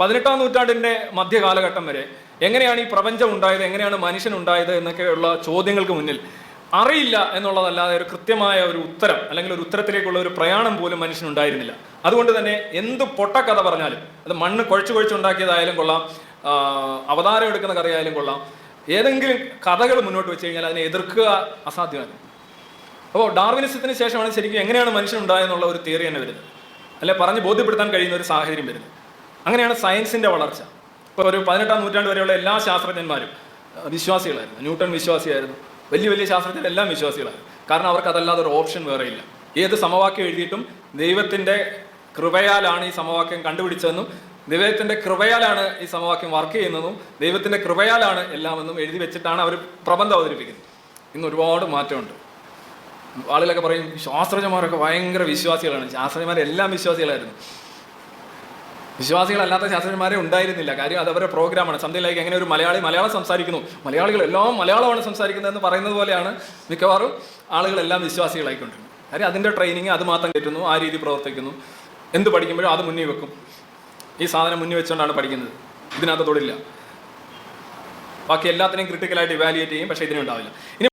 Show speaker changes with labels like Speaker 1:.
Speaker 1: പതിനെട്ടാം നൂറ്റാണ്ടിന്റെ മധ്യകാലഘട്ടം വരെ എങ്ങനെയാണ് ഈ പ്രപഞ്ചം ഉണ്ടായത് എങ്ങനെയാണ് മനുഷ്യൻ ഉണ്ടായത് എന്നൊക്കെയുള്ള ചോദ്യങ്ങൾക്ക് മുന്നിൽ അറിയില്ല എന്നുള്ളതല്ലാതെ ഒരു കൃത്യമായ ഒരു ഉത്തരം അല്ലെങ്കിൽ ഒരു ഉത്തരത്തിലേക്കുള്ള ഒരു പ്രയാണം പോലും മനുഷ്യൻ ഉണ്ടായിരുന്നില്ല. അതുകൊണ്ട് തന്നെ എന്ത് പൊട്ടക്കഥ പറഞ്ഞാലും അത് മണ്ണ് കുഴച്ചു കുഴച്ചുണ്ടാക്കിയതായാലും കൊള്ളാം അവതാരം എടുക്കുന്ന കഥയായാലും കൊള്ളാം ഏതെങ്കിലും കഥകൾ മുന്നോട്ട് വെച്ച് കഴിഞ്ഞാൽ അതിനെ എതിർക്കുക അസാധ്യമാണ് അപ്പോൾ ഡാർവിനിസത്തിന് ശേഷമാണ് ശരിക്കും എങ്ങനെയാണ് മനുഷ്യൻ ഉണ്ടായെന്നുള്ള ഒരു തിയറി തന്നെ വരുന്നത്. അല്ലെ പറഞ്ഞ് ബോധ്യപ്പെടുത്താൻ കഴിയുന്ന ഒരു സാഹചര്യം വരുന്നത്. അങ്ങനെയാണ് സയൻസിന്റെ വളർച്ച. ഇപ്പോൾ ഒരു പതിനെട്ടാം നൂറ്റാണ്ട് വരെയുള്ള എല്ലാ ശാസ്ത്രജ്ഞന്മാരും വിശ്വാസികളായിരുന്നു. ന്യൂട്ടൺ വിശ്വാസിയായിരുന്നു. വലിയ വലിയ ശാസ്ത്രജ്ഞരെല്ലാം വിശ്വാസികളായിരുന്നു. കാരണം അവർക്ക് അതല്ലാതെ ഒരു ഓപ്ഷൻ വേറെ ഇല്ല. ഏത് സമവാക്യം എഴുതിയിട്ടും ദൈവത്തിന്റെ കൃപയാലാണ് ഈ സമവാക്യം കണ്ടുപിടിച്ചതെന്നും ദൈവത്തിന്റെ കൃപയാലാണ് ഈ സമവാക്യം വർക്ക് ചെയ്യുന്നതും ദൈവത്തിന്റെ കൃപയാലാണ് എല്ലാമെന്നും എഴുതി വെച്ചിട്ടാണ് അവർ പ്രബന്ധം അവതരിപ്പിക്കുന്നത്. ഇന്ന് ഒരുപാട് മാറ്റമുണ്ട്. ആളുകളൊക്കെ പറയും ശാസ്ത്രജ്ഞന്മാരൊക്കെ ഭയങ്കര വിശ്വാസികളാണ്. ശാസ്ത്രജ്ഞന്മാരെല്ലാം വിശ്വാസികളായിരുന്നു. വിശ്വാസികളല്ലാത്ത ശാസ്ത്രജ്ഞന്മാരെ ഉണ്ടായിരുന്നില്ല. കാര്യം അത് അവരുടെ പ്രോഗ്രാമാണ് സംതിങ് ലൈക്ക് എങ്ങനെ ഒരു മലയാളി മലയാളം സംസാരിക്കുന്നു. മലയാളികൾ എല്ലാം മലയാളമാണ് സംസാരിക്കുന്നതെന്ന് പറയുന്നത് പോലെയാണ് മിക്കവാറും ആളുകളെല്ലാം വിശ്വാസികളായിക്കൊണ്ടിരുന്നത്. കാര്യം അതിന്റെ ട്രെയിനിങ് അത് മാത്രം കയറ്റുന്നു ആ രീതി പ്രവർത്തിക്കുന്നു. എന്ത് പഠിക്കുമ്പോഴും അത് മുന്നിൽ വെക്കും. ഈ സാധനം മുന്നിൽ വെച്ചുകൊണ്ടാണ് പഠിക്കുന്നത്. ഇതിനകത്ത് തൊടില്ല. ബാക്കി എല്ലാത്തിനെയും ക്രിട്ടിക്കലായിട്ട് ഇവാലുവേറ്റ് ചെയ്യും പക്ഷേ ഇതിനുണ്ടാവില്ല. ഇനി